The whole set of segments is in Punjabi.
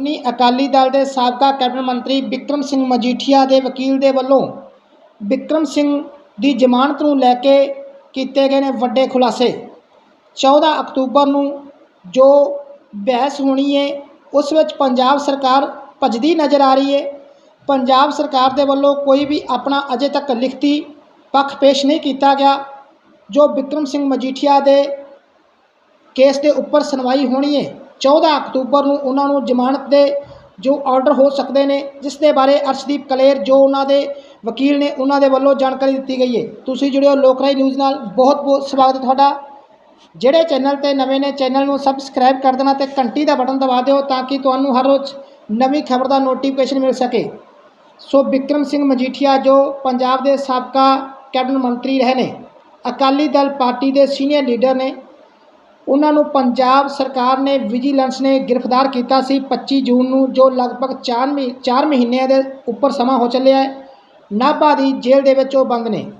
ਸ਼੍ਰੋਮਣੀ ਅਕਾਲੀ ਦਲ ਦੇ ਸਾਬਕਾ ਕੈਬਨਿਟ ਮੰਤਰੀ ਬਿਕਰਮ ਸਿੰਘ ਮਜੀਠੀਆ ਦੇ ਵਕੀਲ ਦੇ ਵੱਲੋਂ ਬਿਕਰਮ ਸਿੰਘ ਦੀ ਜ਼ਮਾਨਤ ਨੂੰ ਲੈ ਕੇ ਕੀਤੇ ਗਏ ਨੇ ਵੱਡੇ ਖੁਲਾਸੇ। 14 ਅਕਤੂਬਰ ਨੂੰ ਜੋ ਬਹਿਸ ਹੋਣੀ ਹੈ ਉਸ ਵਿੱਚ ਪੰਜਾਬ ਸਰਕਾਰ ਭੱਜਦੀ ਨਜ਼ਰ ਆ ਰਹੀ ਹੈ ਪੰਜਾਬ ਸਰਕਾਰ ਦੇ ਵੱਲੋਂ ਕੋਈ ਵੀ ਆਪਣਾ ਅਜੇ ਤੱਕ ਲਿਖਤੀ ਪੱਖ ਪੇਸ਼ ਨਹੀਂ ਕੀਤਾ ਗਿਆ, ਜੋ ਬਿਕਰਮ ਸਿੰਘ ਮਜੀਠੀਆ ਦੇ ਕੇਸ ਦੇ ਉੱਪਰ ਸੁਣਵਾਈ ਹੋਣੀ ਹੈ 14 ਅਕਤੂਬਰ ਨੂੰ ਉਹਨਾਂ ਨੂੰ ਜ਼ਮਾਨਤ ਦੇ ਜੋ ਆਰਡਰ ਹੋ ਸਕਦੇ ਨੇ, ਜਿਸ ਦੇ ਬਾਰੇ ਅਰਸ਼ਦੀਪ ਕਲੇਰ, ਜੋ ਉਹਨਾਂ ਦੇ ਵਕੀਲ ਨੇ, ਉਹਨਾਂ ਦੇ ਵੱਲੋਂ ਜਾਣਕਾਰੀ ਦਿੱਤੀ ਗਈ ਹੈ। ਤੁਸੀਂ ਜੁੜਿਓ ਲੋਕਰਾਈ ਨਿਊਜ਼ ਨਾਲ। ਬਹੁਤ ਬਹੁਤ ਸਵਾਗਤ ਹੈ ਤੁਹਾਡਾ। ਜਿਹੜੇ ਚੈਨਲ ਤੇ ਨਵੇਂ ਨੇ, ਚੈਨਲ ਨੂੰ ਸਬਸਕ੍ਰਾਈਬ ਕਰ ਦੇਣਾ ਤੇ ਘੰਟੀ ਦਾ ਬਟਨ ਦਬਾ ਦਿਓ ਤਾਂ ਕਿ ਤੁਹਾਨੂੰ ਹਰ ਰੋਜ਼ ਨਵੀਂ ਖਬਰ ਦਾ ਨੋਟੀਫਿਕੇਸ਼ਨ ਮਿਲ ਸਕੇ। ਸੋ ਬਿਕਰਮ ਸਿੰਘ ਮਜੀਠੀਆ, ਜੋ ਪੰਜਾਬ ਦੇ ਸਾਬਕਾ ਕੈਬਨਿਟ ਮੰਤਰੀ ਰਹੇ ਨੇ, ਅਕਾਲੀ ਦਲ ਪਾਰਟੀ ਦੇ ਸੀਨੀਅਰ ਲੀਡਰ ਨੇ ਉਹਨਾਂ ਨੂੰ ਪੰਜਾਬ ਸਰਕਾਰ ਨੇ ਵਿਜੀਲੈਂਸ ਨੇ ਗ੍ਰਿਫਤਾਰ ਕੀਤਾ ਸੀ 25 ਜੂਨ ਨੂੰ, ਜੋ ਲਗਭਗ 4 ਮਹੀ 4 ਮਹੀਨਿਆਂ ਦੇ ਉੱਪਰ ਸਮਾਂ ਹੋ ਚੱਲਿਆ ਹੈ। ਨਾਭਾ ਦੀ ਜੇਲ੍ਹ ਦੇ ਵਿੱਚ ਉਹ ਬੰਦ ਨੇ।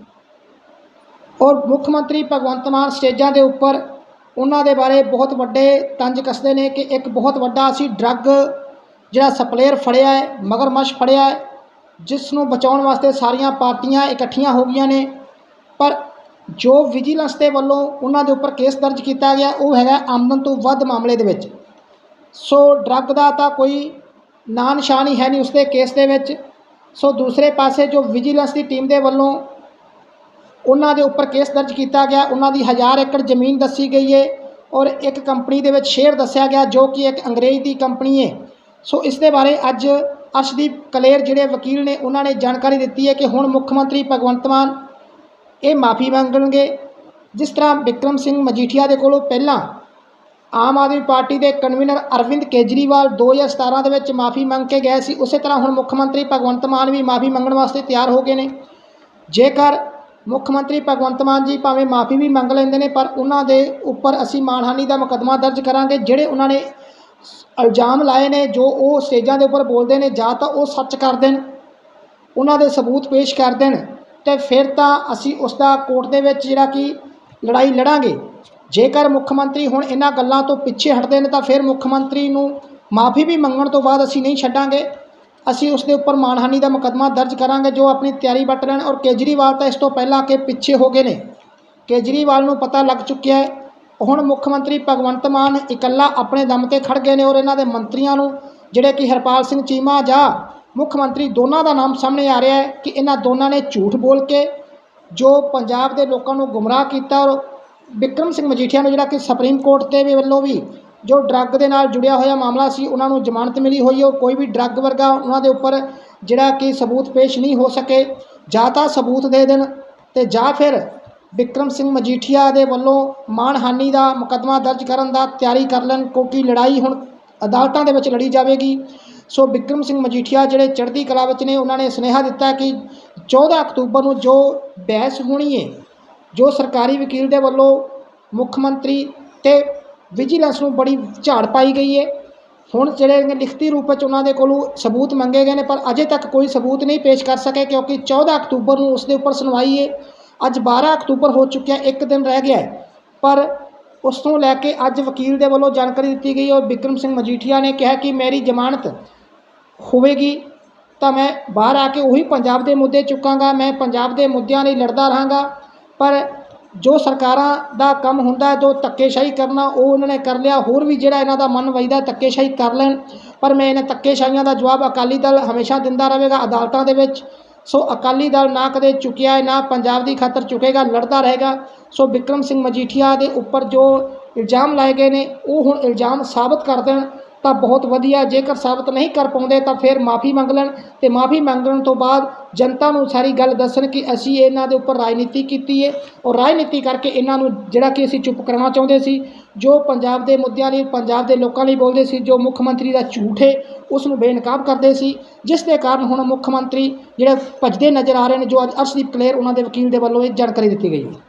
ਔਰ ਮੁੱਖ ਮੰਤਰੀ ਭਗਵੰਤ ਮਾਨ ਸਟੇਜਾਂ ਦੇ ਉੱਪਰ ਉਹਨਾਂ ਦੇ ਬਾਰੇ ਬਹੁਤ ਵੱਡੇ ਤੰਜ ਕੱਸਦੇ ਨੇ ਕਿ ਇੱਕ ਬਹੁਤ ਵੱਡਾ ਅਸੀਂ ਡਰੱਗ ਜਿਹੜਾ ਸਪਲੇਅਰ ਫੜਿਆ ਹੈ, ਮਗਰਮੱਛ ਫੜਿਆ ਹੈ, ਜਿਸ ਨੂੰ ਬਚਾਉਣ ਵਾਸਤੇ ਸਾਰੀਆਂ ਪਾਰਟੀਆਂ ਇਕੱਠੀਆਂ ਹੋ ਗਈਆਂ ਨੇ। ਪਰ ਜੋ ਵਿਜੀਲੈਂਸ ਦੇ ਵੱਲੋਂ ਉਹਨਾਂ ਦੇ ਉੱਪਰ ਕੇਸ ਦਰਜ ਕੀਤਾ ਗਿਆ, ਉਹ ਹੈਗਾ ਆਮਦਨ ਤੋਂ ਵੱਧ ਮਾਮਲੇ ਦੇ ਵਿੱਚ। ਸੋ ਡਰੱਗ ਦਾ ਤਾਂ ਕੋਈ ਨਾਂ ਨਿਸ਼ਾਨ ਹੀ ਹੈ ਨਹੀਂ ਉਸਦੇ ਕੇਸ ਦੇ ਵਿੱਚ। ਸੋ ਦੂਸਰੇ ਪਾਸੇ ਜੋ ਵਿਜੀਲੈਂਸ ਦੀ ਟੀਮ ਦੇ ਵੱਲੋਂ ਉਹਨਾਂ ਦੇ ਉੱਪਰ ਕੇਸ ਦਰਜ ਕੀਤਾ ਗਿਆ, ਉਹਨਾਂ ਦੀ ਹਜ਼ਾਰ ਏਕੜ ਜ਼ਮੀਨ ਦੱਸੀ ਗਈ ਹੈ ਔਰ ਇੱਕ ਕੰਪਨੀ ਦੇ ਵਿੱਚ ਸ਼ੇਅਰ ਦੱਸਿਆ ਗਿਆ ਜੋ ਕਿ ਇੱਕ ਅੰਗਰੇਜ਼ ਦੀ ਕੰਪਨੀ ਹੈ ਸੋ ਇਸ ਦੇ ਬਾਰੇ ਅੱਜ ਅਰਸ਼ਦੀਪ ਕਲੇਰ, ਜਿਹੜੇ ਵਕੀਲ ਨੇ, ਉਹਨਾਂ ਨੇ ਜਾਣਕਾਰੀ ਦਿੱਤੀ ਹੈ ਕਿ ਹੁਣ ਮੁੱਖ ਮੰਤਰੀ ਭਗਵੰਤ ਮਾਨ ਇਹ ਮਾਫੀ ਮੰਗਣਗੇ। ਜਿਸ ਤਰ੍ਹਾਂ ਬਿਕਰਮ ਸਿੰਘ ਮਜੀਠੀਆ ਦੇ ਕੋਲੋਂ ਪਹਿਲਾਂ ਆਮ ਆਦਮੀ ਪਾਰਟੀ ਦੇ ਕਨਵੀਨਰ ਅਰਵਿੰਦ ਕੇਜਰੀਵਾਲ 2017 ਦੇ ਵਿੱਚ ਮਾਫੀ ਮੰਗ ਕੇ ਗਏ ਸੀ, ਉਸੇ ਤਰ੍ਹਾਂ ਹੁਣ ਮੁੱਖ ਮੰਤਰੀ ਭਗਵੰਤ ਮਾਨ ਵੀ ਮਾਫੀ ਮੰਗਣ ਵਾਸਤੇ ਤਿਆਰ ਹੋ ਗਏ ਨੇ। ਜੇਕਰ ਮੁੱਖ ਮੰਤਰੀ ਭਗਵੰਤ ਮਾਨ ਜੀ ਭਾਵੇਂ ਮਾਫੀ ਵੀ ਮੰਗ ਲੈਂਦੇ ਨੇ, ਪਰ ਉਹਨਾਂ ਦੇ ਉੱਪਰ ਅਸੀਂ ਮਾਨਹਾਨੀ ਦਾ ਮੁਕੱਦਮਾ ਦਰਜ ਕਰਾਂਗੇ, ਜਿਹੜੇ ਉਹਨਾਂ ਨੇ ਇਲਜ਼ਾਮ ਲਾਏ ਨੇ, ਜੋ ਉਹ ਸਟੇਜਾਂ ਦੇ ਉੱਪਰ ਬੋਲਦੇ ਨੇ, ਜਾਂ ਤਾਂ ਉਹ ਸੱਚ ਕਰ ਦੇਣ, ਉਹਨਾਂ ਦੇ ਸਬੂਤ ਪੇਸ਼ ਕਰ ਦੇਣ। ਤੇ ਫਿਰ ਤਾਂ ਅਸੀਂ ਉਸ ਦਾ ਕੋਰਟ ਦੇ ਵਿੱਚ ਜਿਹੜਾ ਕਿ ਲੜਾਈ ਲੜਾਂਗੇ। ਜੇਕਰ ਮੁੱਖ ਮੰਤਰੀ ਹੁਣ ਇਹਨਾਂ ਗੱਲਾਂ ਤੋਂ ਪਿੱਛੇ ਹਟਦੇ ਨੇ ਤਾਂ ਫਿਰ ਮੁੱਖ ਮੰਤਰੀ ਨੂੰ ਮਾਫੀ ਵੀ ਮੰਗਣ ਤੋਂ ਬਾਅਦ ਅਸੀਂ ਨਹੀਂ ਛੱਡਾਂਗੇ। ਅਸੀਂ ਉਸ ਦੇ ਉੱਪਰ ਮਾਨਹਾਨੀ ਦਾ ਮੁਕੱਦਮਾ ਦਰਜ ਕਰਾਂਗੇ, ਜੋ ਆਪਣੀ ਤਿਆਰੀ ਵੱਟ ਰਹਿਣ ਔਰ ਕੇਜਰੀਵਾਲ ਤਾਂ ਇਸ ਤੋਂ ਪਹਿਲਾਂ ਕਿ ਪਿੱਛੇ ਹੋ ਗਏ ਨੇ। ਕੇਜਰੀਵਾਲ ਨੂੰ ਪਤਾ ਲੱਗ ਚੁੱਕਿਆ ਹੈ, ਹੁਣ ਮੁੱਖ ਮੰਤਰੀ ਭਗਵੰਤ ਮਾਨ ਇਕੱਲਾ ਆਪਣੇ ਦਮ ਤੇ ਖੜ ਗਏ ਨੇ ਔਰ ਇਹਨਾਂ ਦੇ ਮੰਤਰੀਆਂ ਨੂੰ, ਜਿਹੜੇ ਕਿ ਹਰਪਾਲ ਸਿੰਘ ਚੀਮਾ ਜਾਂ ਮੁੱਖ ਮੰਤਰੀ ਦੋਨਾਂ ਦਾ ਨਾਮ ਸਾਹਮਣੇ ਆ ਰਿਹਾ ਹੈ ਕਿ ਇਹਨਾਂ ਦੋਨਾਂ ਨੇ ਝੂਠ ਬੋਲ ਕੇ ਜੋ ਪੰਜਾਬ ਦੇ ਲੋਕਾਂ ਨੂੰ ਗੁੰਮਰਾਹ ਕੀਤਾ ਔਰ ਬਿਕਰਮ ਸਿੰਘ ਮਜੀਠੀਆ ਨੂੰ ਜਿਹੜਾ ਕਿ ਸੁਪਰੀਮ ਕੋਰਟ ਤੇ ਵੀ ਵੱਲੋਂ ਵੀ ਜੋ ਡਰੱਗ ਦੇ ਨਾਲ ਜੁੜਿਆ ਹੋਇਆ ਮਾਮਲਾ ਸੀ, ਉਹਨਾਂ ਨੂੰ ਜ਼ਮਾਨਤ ਮਿਲੀ ਹੋਈ ਹੈ। ਕੋਈ ਵੀ ਡਰੱਗ ਵਰਗਾ ਉਹਨਾਂ ਦੇ ਉੱਪਰ ਜਿਹੜਾ ਕਿ ਸਬੂਤ ਪੇਸ਼ ਨਹੀਂ ਹੋ ਸਕੇ। ਜਾਂ ਤਾਂ ਸਬੂਤ ਦੇ ਦੇਣ ਤੇ ਜਾਂ ਫਿਰ ਬਿਕਰਮ ਸਿੰਘ ਮਜੀਠੀਆ ਦੇ ਵੱਲੋਂ ਮਾਨਹਾਨੀ ਦਾ ਮੁਕੱਦਮਾ ਦਰਜ ਕਰਨ ਦਾ ਤਿਆਰੀ ਕਰ ਲੈਣ ਕਿਉਂਕਿ ਲੜਾਈ ਹੁਣ ਅਦਾਲਤਾਂ ਦੇ ਵਿੱਚ ਲੜੀ ਜਾਵੇਗੀ। ਸੋ ਬਿਕਰਮ ਸਿੰਘ ਮਜੀਠੀਆ ਜਿਹੜੇ ਚੜ੍ਹਦੀ ਕਲਾ ਵਿੱਚ ਨੇ, ਉਹਨਾਂ ਨੇ ਸੁਨੇਹਾ ਦਿੱਤਾ ਕਿ 14 ਅਕਤੂਬਰ ਨੂੰ ਜੋ ਬਹਿਸ ਹੋਣੀ ਹੈ ਜੋ ਸਰਕਾਰੀ ਵਕੀਲ ਦੇ ਵੱਲੋਂ ਮੁੱਖ ਮੰਤਰੀ ਤੇ ਵਿਜੀਲੈਂਸ ਨੂੰ ਬੜੀ ਝਾੜ ਪਾਈ ਗਈ ਹੈ ਹੁਣ ਜਿਹੜੇ ਨੇ ਲਿਖਤੀ ਰੂਪ ਵਿੱਚ ਉਹਨਾਂ ਦੇ ਕੋਲੋਂ ਸਬੂਤ ਮੰਗੇ ਗਏ ਨੇ, ਪਰ ਅਜੇ ਤੱਕ ਕੋਈ ਸਬੂਤ ਨਹੀਂ ਪੇਸ਼ ਕਰ ਸਕੇ, ਕਿਉਂਕਿ 14 ਅਕਤੂਬਰ ਨੂੰ ਉਸ ਦੇ ਉੱਪਰ ਸੁਣਵਾਈ ਹੈ ਅੱਜ 12 ਅਕਤੂਬਰ ਹੋ ਚੁੱਕਿਆ, ਇੱਕ ਦਿਨ ਰਹਿ ਗਿਆ ਪਰ ਉਸ ਤੋਂ ਲੈ ਕੇ ਅੱਜ ਵਕੀਲ ਦੇ ਵੱਲੋਂ ਜਾਣਕਾਰੀ ਦਿੱਤੀ ਗਈ ਔਰ ਬਿਕਰਮ ਸਿੰਘ ਮਜੀਠੀਆ ਨੇ ਕਿਹਾ ਕਿ ਮੇਰੀ ਜ਼ਮਾਨਤ ਹੋਵੇਗੀ, ਤਾਂ ਮੈਂ ਬਾਹਰ ਆ ਕੇ ਉਹੀ ਪੰਜਾਬ ਦੇ ਮੁੱਦੇ ਚੁੱਕਾਂਗਾ, ਮੈਂ ਪੰਜਾਬ ਦੇ ਮੁੱਦਿਆਂ ਲਈ ਲੜਦਾ ਰਹਾਂਗਾ। ਪਰ ਜੋ ਸਰਕਾਰਾਂ ਦਾ ਕੰਮ ਹੁੰਦਾ ਜੋ ਧੱਕੇਸ਼ਾਹੀ ਕਰਨਾ, ਉਹ ਉਹਨਾਂ ਨੇ ਕਰ ਲਿਆ। ਹੋਰ ਵੀ ਜਿਹੜਾ ਇਹਨਾਂ ਦਾ ਮਨ ਵਜਦਾ ਧੱਕੇਸ਼ਾਹੀ ਕਰ ਲੈਣ। ਪਰ ਮੈਂ ਇਹਨਾਂ ਧੱਕੇਸ਼ਾਹੀਆਂ ਦਾ ਜਵਾਬ ਅਕਾਲੀ ਦਲ ਹਮੇਸ਼ਾ ਦਿੰਦਾ ਰਹੇਗਾ ਅਦਾਲਤਾਂ ਦੇ ਵਿੱਚ। ਸੋ ਅਕਾਲੀ ਦਲ ਨਾ ਕਦੇ ਚੁੱਕਿਆ ਹੈ, ਨਾ ਪੰਜਾਬ ਦੀ ਖਾਤਰ ਚੁੱਕੇਗਾ, ਲੜਦਾ ਰਹੇਗਾ। ਸੋ ਬਿਕਰਮ ਸਿੰਘ ਮਜੀਠੀਆ ਦੇ ਉੱਪਰ ਜੋ ਇਲਜ਼ਾਮ ਲਾਏ ਗਏ ਨੇ, ਉਹ ਹੁਣ ਇਲਜ਼ਾਮ ਸਾਬਤ ਕਰ ਦੇਣ। ਤਾਂ ਬਹੁਤ ਵਧੀਆ, ਜੇਕਰ ਸਾਬਤ ਨਹੀਂ ਕਰ ਪਾਉਂਦੇ ਤਾਂ ਫਿਰ ਮਾਫੀ ਮੰਗ ਲੈਣ ਤੇ ਮਾਫੀ ਮੰਗਣ ਤੋਂ ਬਾਅਦ ਜਨਤਾ ਨੂੰ ਸਾਰੀ ਗੱਲ ਦੱਸਣ ਕਿ ਅਸੀਂ ਇਹਨਾਂ ਦੇ ਉੱਪਰ ਰਾਜਨੀਤੀ ਕੀਤੀ ਹੈ ਔਰ ਰਾਜਨੀਤੀ ਕਰਕੇ ਇਹਨਾਂ ਨੂੰ ਜਿਹੜਾ ਕਿ ਅਸੀਂ ਚੁੱਪ ਕਰਾਉਣਾ ਚਾਹੁੰਦੇ ਸੀ, ਜੋ ਪੰਜਾਬ ਦੇ ਮੁੱਦਿਆਂ ਲਈ, ਪੰਜਾਬ ਦੇ ਲੋਕਾਂ ਲਈ ਬੋਲਦੇ ਸੀ, ਜੋ ਮੁੱਖ ਮੰਤਰੀ ਦਾ ਝੂਠ ਹੈ ਉਸ ਨੂੰ ਬੇਨਕਾਬ ਕਰਦੇ ਸੀ, ਜਿਸ ਦੇ ਕਾਰਨ ਹੁਣ ਮੁੱਖ ਮੰਤਰੀ ਜਿਹੜੇ ਭੱਜਦੇ ਨਜ਼ਰ ਆ ਰਹੇ ਨੇ, ਜੋ ਅੱਜ ਅਰਸ਼ਦੀਪ ਕਲੇਰ ਉਹਨਾਂ ਦੇ ਵਕੀਲ ਦੇ ਵੱਲੋਂ ਇਹ ਜਾਣਕਾਰੀ ਦਿੱਤੀ ਗਈ ਹੈ।